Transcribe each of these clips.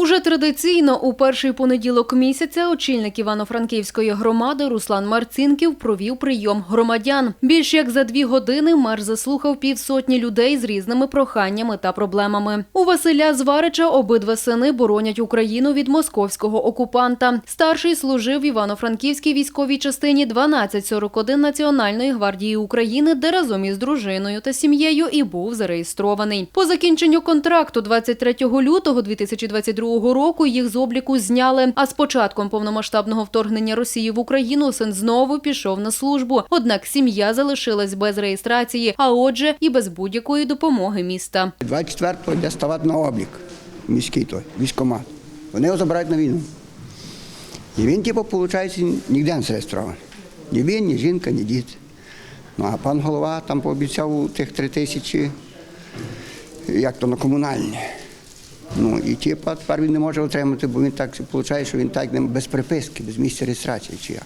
Уже традиційно у перший понеділок місяця очільник Івано-Франківської громади Руслан Марцинків провів прийом громадян. Більш як за дві години мер заслухав півсотні людей з різними проханнями та проблемами. У Василя Зварича обидва сини боронять Україну від московського окупанта. Старший служив в Івано-Франківській військовій частині 1241 Національної гвардії України, де разом із дружиною та сім'єю і був зареєстрований. По закінченню контракту 23 лютого 2022 року їх з обліку зняли. А з початком повномасштабного вторгнення Росії в Україну син знову пішов на службу. Однак сім'я залишилась без реєстрації, а отже, і без будь-якої допомоги міста. 24-го йде ставати на облік міський той, військкомат. Вони його забирають на війну. І він, типу, виходить, ніде не зареєстрований. Ні він, ні жінка, ні діти. Ну а пан голова там пообіцяв тих три тисячі, як то на комунальні. Ну і типу, тепер він не може отримати, бо він так виходить, що він так без приписки, без місця реєстрації чи як.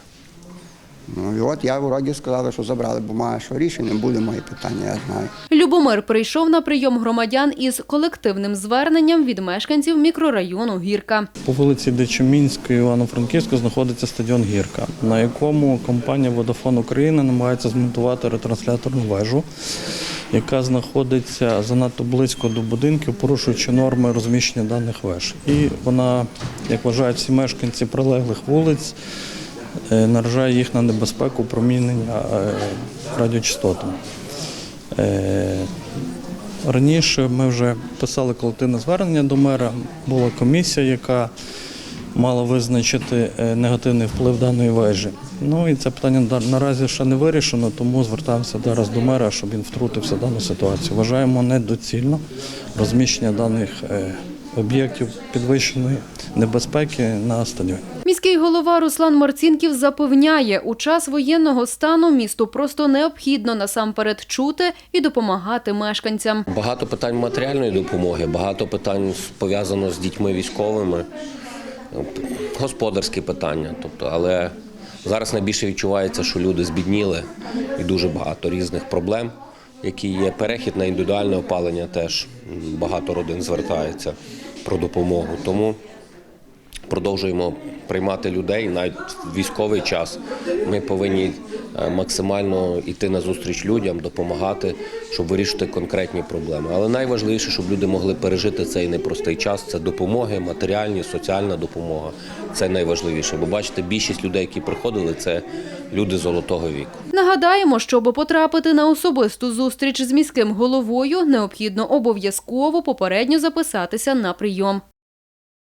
Ну і от я вроді сказала, що забрали бумагу, що рішення буде моє питання, я знаю. Любомир прийшов на прийом громадян із колективним зверненням від мешканців мікрорайону Гірка. По вулиці Дичомінської, Івано-Франківську знаходиться стадіон Гірка, на якому компанія Vodafone України намагається змонтувати ретрансляторну вежу, яка знаходиться занадто близько до будинків, порушуючи норми розміщення даних веж. І вона, як вважають всі мешканці прилеглих вулиць, е, наражає їх на небезпеку промінення е, радіочастотами. Е, Раніше ми вже писали колективне звернення до мера. Була комісія, яка мала визначити е, негативний вплив даної вежі. Ну і це питання на- наразі ще не вирішено, тому звертаємося зараз до мера, щоб він втрутився в дану ситуацію. Вважаємо недоцільно розміщення даних е, об'єктів підвищеної небезпеки на стадіоні. Міський голова Руслан Марцінків запевняє, у час воєнного стану місту просто необхідно насамперед чути і допомагати мешканцям. Багато питань матеріальної допомоги, багато питань пов'язано з дітьми військовими, господарські питання. Тобто, але зараз найбільше відчувається, що люди збідніли і дуже багато різних проблем, які є. Перехід на індивідуальне опалення теж багато родин звертається про допомогу. Тому продовжуємо приймати людей навіть в військовий час. Ми повинні е, максимально йти на зустріч людям, допомагати, щоб вирішити конкретні проблеми. Але найважливіше, щоб люди могли пережити цей непростий час. Це допомоги, матеріальні, соціальна допомога. Це найважливіше. Бо бачите, більшість людей, які приходили, це люди золотого віку. Нагадаємо, щоб потрапити на особисту зустріч з міським головою, необхідно обов'язково попередньо записатися на прийом.